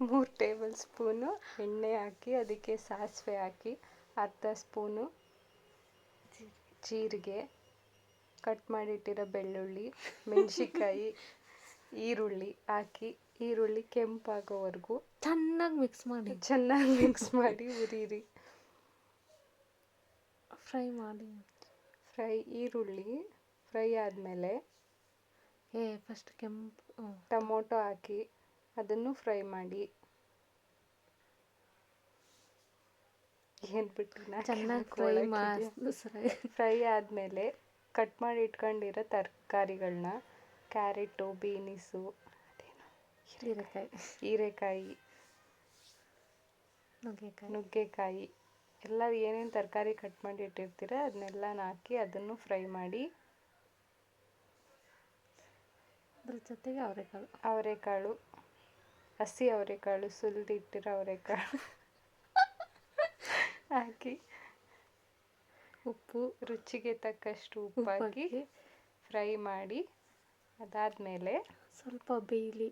ಮೂರು table spoon ಎಣ್ಣೆ ಹಾಕಿ ಅದಕ್ಕೆ ಸಾಸಿವೆ ಹಾಕಿ ಅರ್ಧ ಸ್ಪೂನು ಜೀರಿಗೆ ಕಟ್ ಮಾಡಿಟ್ಟಿರೋ ಬೆಳ್ಳುಳ್ಳಿ ಮೆಣಸಿನ್ಕಾಯಿ ಈರುಳ್ಳಿ ಹಾಕಿ ಈರುಳ್ಳಿ ಕೆಂಪಾಗೋವರೆಗೂ ಚೆನ್ನಾಗಿ ಮಿಕ್ಸ್ ಮಾಡಿ. ಚೆನ್ನಾಗಿ ಮಿಕ್ಸ್ ಮಾಡಿ ಉರಿರಿ ಫ್ರೈ ಮಾಡಿ. ಫ್ರೈ ಈರುಳ್ಳಿ ಫ್ರೈ ಆದಮೇಲೆ ಏ ಫಸ್ಟ್ ಕೆಂಪು ಟೊಮೊಟೊ ಹಾಕಿ ಅದನ್ನು ಫ್ರೈ ಮಾಡಿ. ಏನು ಬಿಟ್ಟು ಚೆನ್ನಾಗಿ ಫ್ರೈ ಮಾಡಿ ಫ್ರೈ. ಫ್ರೈ ಆದಮೇಲೆ ಕಟ್ ಮಾಡಿ ಇಟ್ಕೊಂಡಿರೋ ತರಕಾರಿಗಳನ್ನ ಕ್ಯಾರೆಟು ಬೀನಿಸು ಹೀರೆಕಾಯಿ. ಹೀರೆಕಾಯಿ ನುಗ್ಗೆಕಾಯಿ. ನುಗ್ಗೆಕಾಯಿ ಎಲ್ಲ ಏನೇನು ತರಕಾರಿ ಕಟ್ ಮಾಡಿ ಇಟ್ಟಿರ್ತೀರ ಅದನ್ನೆಲ್ಲ ಹಾಕಿ ಅದನ್ನು ಫ್ರೈ ಮಾಡಿ. ಅದ್ರ ಜೊತೆಗೆ ಅವರೆಕಾಳು. ಅವರೆಕಾಳು. ಹಸಿ ಅವರೆಕಾಳು ಸುಲಿದಿಟ್ಟಿರೋ ಅವರೆಕಾಳು. ಹಾಕಿ ಉಪ್ಪು ರುಚಿಗೆ ತಕ್ಕಷ್ಟು ಉಪ್ಪು ಹಾಕಿ ಫ್ರೈ ಮಾಡಿ ಅದಾದಮೇಲೆ ಸ್ವಲ್ಪ ಬೇಯಲಿ.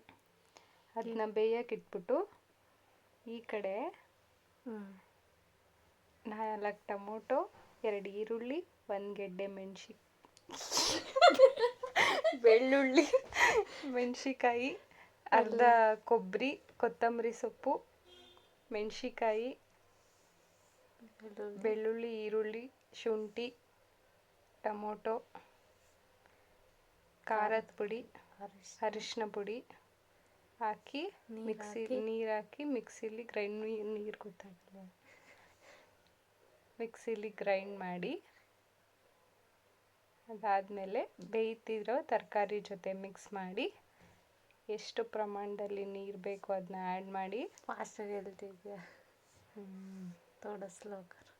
ಅದನ್ನ ಬೇಯಕ್ಕೆ ಇಟ್ಬಿಟ್ಟು ಈ ಕಡೆ ನಾಲ್ಕು ಟೊಮೊಟೊ ಎರಡು ಈರುಳ್ಳಿ ಒಂದು ಗೆಡ್ಡೆ ಮೆಣಸಿ ಬೆಳ್ಳುಳ್ಳಿ. ಮೆಣಸಿಕಾಯಿ ಅರ್ಧ ಕೊಬ್ಬರಿ ಕೊತ್ತಂಬರಿ ಸೊಪ್ಪು ಮೆಣಸಿಕಾಯಿ ಬೆಳ್ಳುಳ್ಳಿ. ಈರುಳ್ಳಿ ಶುಂಠಿ ಟೊಮೊಟೊ ಖಾರದ ಪುಡಿ ಅರಿಶಿನ ಪುಡಿ ಹಾಕಿ ಮಿಕ್ಸಿ. ನೀರು ಹಾಕಿ ಮಿಕ್ಸಿಲಿ ಗ್ರೈಂಡ್ ನೀರು ಗೊತ್ತಾಗಲ್ಲ ಮಿಕ್ಸಿಲಿ ಗ್ರೈಂಡ್ ಮಾಡಿ ಅದಾದಮೇಲೆ ಬೇಯ್ತಿರೋ ತರಕಾರಿ ಜೊತೆ ಮಿಕ್ಸ್ ಮಾಡಿ ಎಷ್ಟು ಪ್ರಮಾಣದಲ್ಲಿ ನೀರು ಬೇಕು ಅದನ್ನ ಆ್ಯಡ್ ಮಾಡಿ? ಫಾಸ್ಟಾಗಿ ಹೇಳ್ತಿದ್ಯಾ ಥೋಡ ಸ್ಲೋ ಕರ್.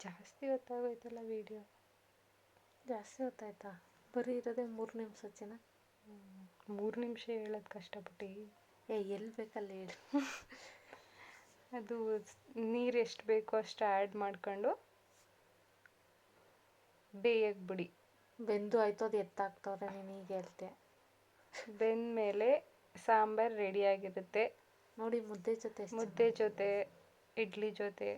ಜಾಸ್ತಿ ಹೊತ್ತಾಗೋಯ್ತಲ್ಲ ವಿಡಿಯೋ ಜಾಸ್ತಿ ಹೊತ್ತಾಯ್ತಾ? ಬರೀ ಇರೋದೇ ಮೂರು ನಿಮಿಷ ಚಿನ್ನ ಮೂರು ನಿಮಿಷ ಹೇಳೋದು ಕಷ್ಟಪಟ್ಟು. ಏ ಎಲ್ಲಿ ಬೇಕಲ್ಲಿ ಹೇಳಿ. ಅದು ನೀರು ಎಷ್ಟು ಬೇಕೋ ಅಷ್ಟು ಆ್ಯಡ್ ಮಾಡ್ಕೊಂಡು ಬೇಯಕ್ಕೆ ಬಿಡಿ ಬೆಂದು ಆಯ್ತು ಅದು ಎತ್ತಾಕ್ತವ್ರೆ ನೀನು ಈಗ ಹೇಳ್ತೆ ಸಾಂಬಾರ್ ಸಾಂಬಾರು ರೆಡಿಯಾಗಿರುತ್ತೆ ನೋಡಿ ಮುದ್ದೆ ಜೊತೆ ಮುದ್ದೆ ಜೊತೆ ಇಡ್ಲಿ ಜೊತೆ.